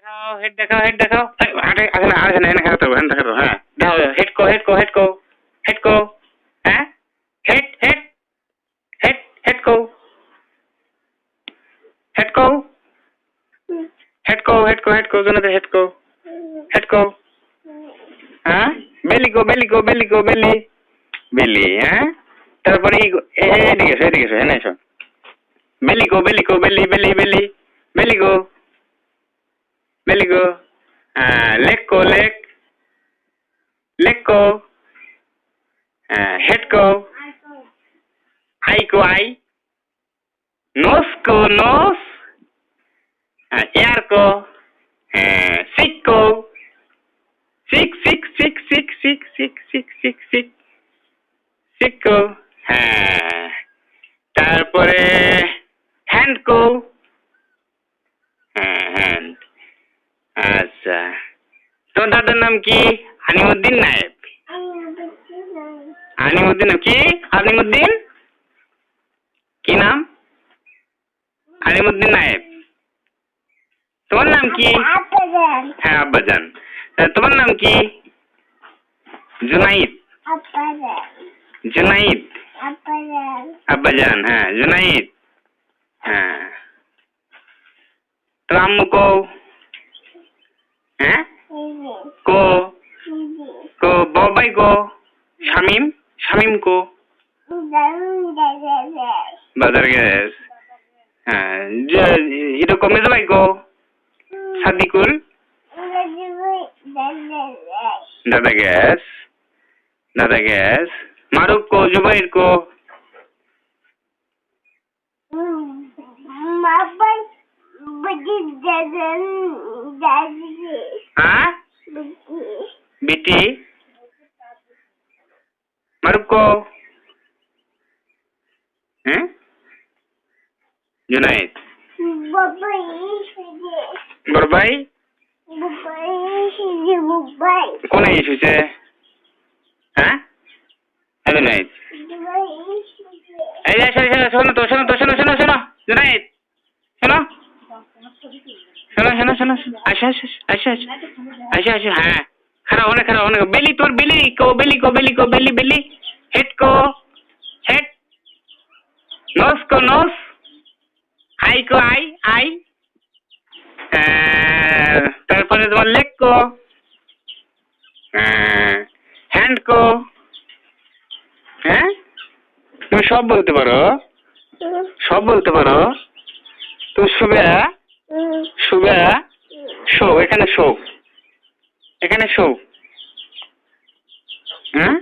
दिखाओ हेड दिखाओ हेड दिखाओ अरे अगला आज नहीं ना करते हैं करते हैं दिखाओ हेड को हेड को हेड को हेड को हैं हेड हेड हेड हेड को हेड को हेड को हेड को हेड को जोन हेड को हेड को हाँ बेली को बेली को बेली को बेली बेली हाँ তারপরে এদিকে এদিকে হ্যাঁ না বেলি গো বেলি গো বেলি বেলি বেলি বেলি গো হেড কো আই কো আই নোস কো নোস হ্যাঁ এয়ার কো হ্যাঁ সিক কো cheek cheek cheek cheek cheek cheek cheek cheek cheek cheek কো হ্যাঁ তারপরে হ্যান্ড কো হ্যাঁ হ্যান্ড আচ্ছা। তোর দাদার নাম কি? আনিমুদ্দিন নায়েব? আনিমুদ্দিন নাম কি? আনিমুদ্দিন কি নাম? আলিমুদ্দিন নায়েব। তোমার নাম কি? হ্যাঁ আব্বাজান। তোমার নাম কি? জুনাইদ। জুনাইদ। আব্বাজান হ্যাঁ জুনাইদ। হ্যাঁ। তো আম্মু কো হ্যাঁ? কো। কো বাবাই কো। শামিম? শামিম কো? বাজার গ্যাস। হ্যাঁ এটা কমে যাবাই কো। সাদিকুল? দাদা গ্যাস। দাদা গ্যাস। মারুক কো, জুবাইর কো। হ্যাঁ বিটি মারুক হ্যাঁ জুনাইদ বড় ভাই কোনে এসেছে হ্যাঁ জুনাইদ এই শোনো শোনো শোনো শোনো শোনো শোনো জুনাইদ শোনো শোনো শোনো শোনো আসো আসো আসো হ্যাঁ। খারাপ অনেক খারাপ অনেক বেলি তোর বেলি, কো বেলি কো বেলি কো, বেলি বেলি। হেড কো, হেড। নোস কো, নোস। আই কো আই আই তারপরে তোমার লেগ কো। হ্যান্ড কো। হ্যাঁ? তুমি সব বলতে পারো? সব বলতে পারো? তুমি শুবে শুবে শো এখানে শো এখানে শো হ্যাঁ